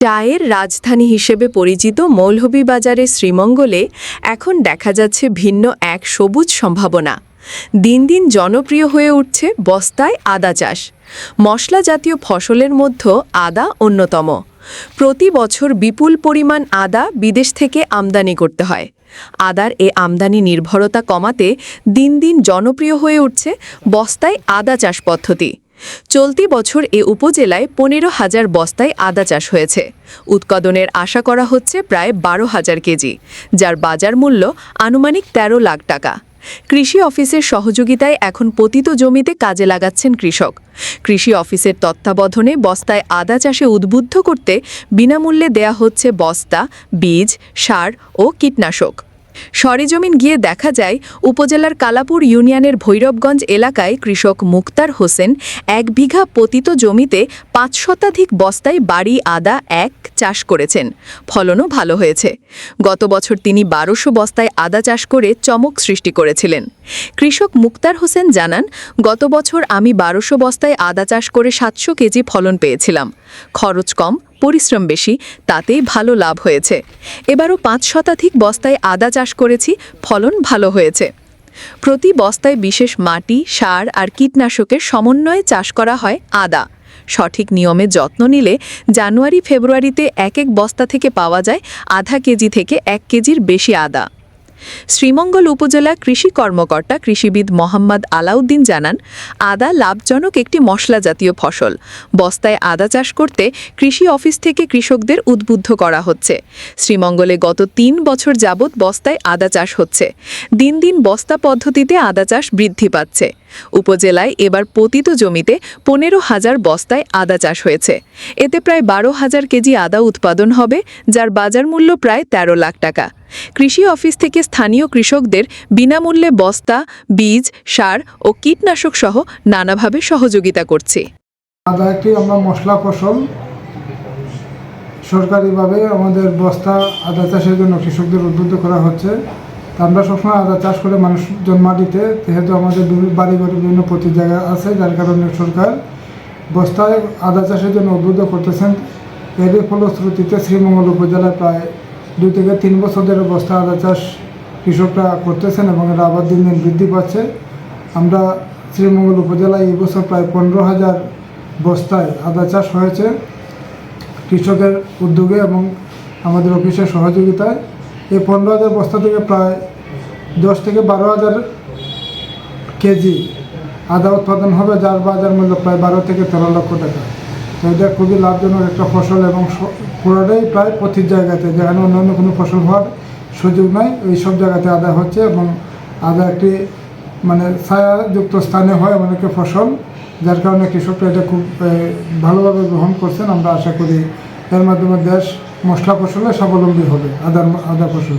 চায়ের রাজধানী হিসেবে পরিচিত মৌলভীবাজারের শ্রীমঙ্গলে এখন দেখা যাচ্ছে ভিন্ন এক সবুজ সম্ভাবনা। দিন দিন জনপ্রিয় হয়ে উঠছে বস্তায় আদা চাষ। মশলা জাতীয় ফসলের মধ্যে আদা অন্যতম। প্রতি বছর বিপুল পরিমাণ আদা বিদেশ থেকে আমদানি করতে হয়। আদার এ আমদানি নির্ভরতা কমাতে দিন দিন জনপ্রিয় হয়ে উঠছে বস্তায় আদা চাষ পদ্ধতি। চলতি বছর এ উপজেলায় পনেরো হাজার বস্তায় আদা চাষ হয়েছে। উৎপাদনের আশা করা হচ্ছে প্রায় বারো হাজার কেজি, যার বাজার মূল্য আনুমানিক ১৩ লাখ টাকা। কৃষি অফিসের সহযোগিতায় এখন পতিত জমিতে কাজে লাগাচ্ছেন কৃষক। কৃষি অফিসের তত্ত্বাবধানে বস্তায় আদা চাষে উদ্বুদ্ধ করতে বিনামূল্যে দেয়া হচ্ছে বস্তা, বীজ, সার ও কীটনাশক। সরেজমিন গিয়ে দেখা যায় উপজেলার কালাপুর ইউনিয়নের ভৈরবগঞ্জ এলাকায় কৃষক মুক্তার হোসেন এক বিঘা পতিত জমিতে পাঁচ শতাধিক বস্তায় বাড়ি, আদা, এক চাষ করেছেন। ফলনও ভালো হয়েছে। গত বছর তিনি বারোশো বস্তায় আদা চাষ করে চমক সৃষ্টি করেছিলেন। কৃষক মুক্তার হোসেন জানান, গত বছর আমি বারোশো বস্তায় আদা চাষ করে সাতশো কেজি ফলন পেয়েছিলাম। খরচ কম পরিশ্রম বেশি তাতেই ভালো লাভ হয়েছে। এবারও পাঁচ শতাধিক বস্তায় আদা চাষ করেছি, ফলন ভালো হয়েছে। প্রতি বস্তায় বিশেষ মাটি, সার আর কীটনাশকের সমন্বয়ে চাষ করা হয় আদা। সঠিক নিয়মে যত্ন নিলে জানুয়ারি ফেব্রুয়ারিতে এক এক বস্তা থেকে পাওয়া যায় আধা কেজি থেকে এক কেজির বেশি আদা। শ্রীমঙ্গল উপজেলা কৃষি কর্মকর্তা কৃষিবিদ মোহাম্মদ আলাউদ্দিন জানান, আদা লাভজনক একটি মশলা জাতীয় ফসল। বস্তায় আদা চাষ করতে কৃষি অফিস থেকে কৃষকদের উদ্বুদ্ধ করা হচ্ছে। শ্রীমঙ্গলে গত তিন বছর যাবৎ বস্তায় আদা চাষ হচ্ছে। দিন দিন বস্তা পদ্ধতিতে আদা চাষ বৃদ্ধি পাচ্ছে। উপজেলায় এবার পতিত জমিতে পনেরো হাজার বস্তায় আদা চাষ হয়েছে। এতে প্রায় বারো হাজার কেজি আদা উৎপাদন হবে, যার বাজার মূল্য প্রায় ১৩ লাখ টাকা। কৃষি অফিস থেকে স্থানীয় কৃষকদের বিনামূল্যে বস্তা, বীজ, সার ও কীটনাশক সহ নানাভাবে সহযোগিতা করছে। আদা একটি আমরা মশলা ফসল সরকারিভাবে আমাদের বস্তা আদা চাষের জন্য কৃষকদের উদ্বুদ্ধ করা হচ্ছে। আমরা সবসময় আদা চাষ করে মানুষজন মাটিতে যেহেতু আমাদের বাড়ি বাড়ি বিভিন্ন প্রতি জায়গা আছে, যার কারণে সরকার বস্তায় আদা চাষের জন্য উদ্বুদ্ধ করতেছেন। এর ফলশ্রুতিতে শ্রীমঙ্গল উপজেলায় প্রায় দুই থেকে তিন বছর ধরে বস্তা আদা চাষ কৃষকরা করতেছেন এবং এর আবার দিন দিন বৃদ্ধি পাচ্ছে। আমরা শ্রীমঙ্গল উপজেলায় এই বছর প্রায় পনেরো হাজার বস্তায় আদা চাষ হয়েছে কৃষকের উদ্যোগে এবং আমাদের অফিসের সহযোগিতায়। এই পনেরো হাজার বস্তা থেকে প্রায় দশ থেকে বারো হাজার কেজি আদা উৎপাদন হবে, যার বাজার মূল্য প্রায় বারো থেকে তেরো লক্ষ টাকা। তো এটা খুবই লাভজনক একটা ফসল এবং পুরোটাই প্রায় প্রতি জায়গাতে। যেখানে অন্যান্য কোনো ফসল হওয়ার সুযোগ নাই, ওই সব জায়গাতে আদা হচ্ছে এবং আদা একটি মানে ছায়াযুক্ত স্থানে হয় একটি ফসল, যার কারণে কৃষকরা এটা খুব ভালোভাবে গ্রহণ করছেন। আমরা আশা করি এর মাধ্যমে দেশ মশলা ফসলে স্বাবলম্বী হবে আদা আদা ফসল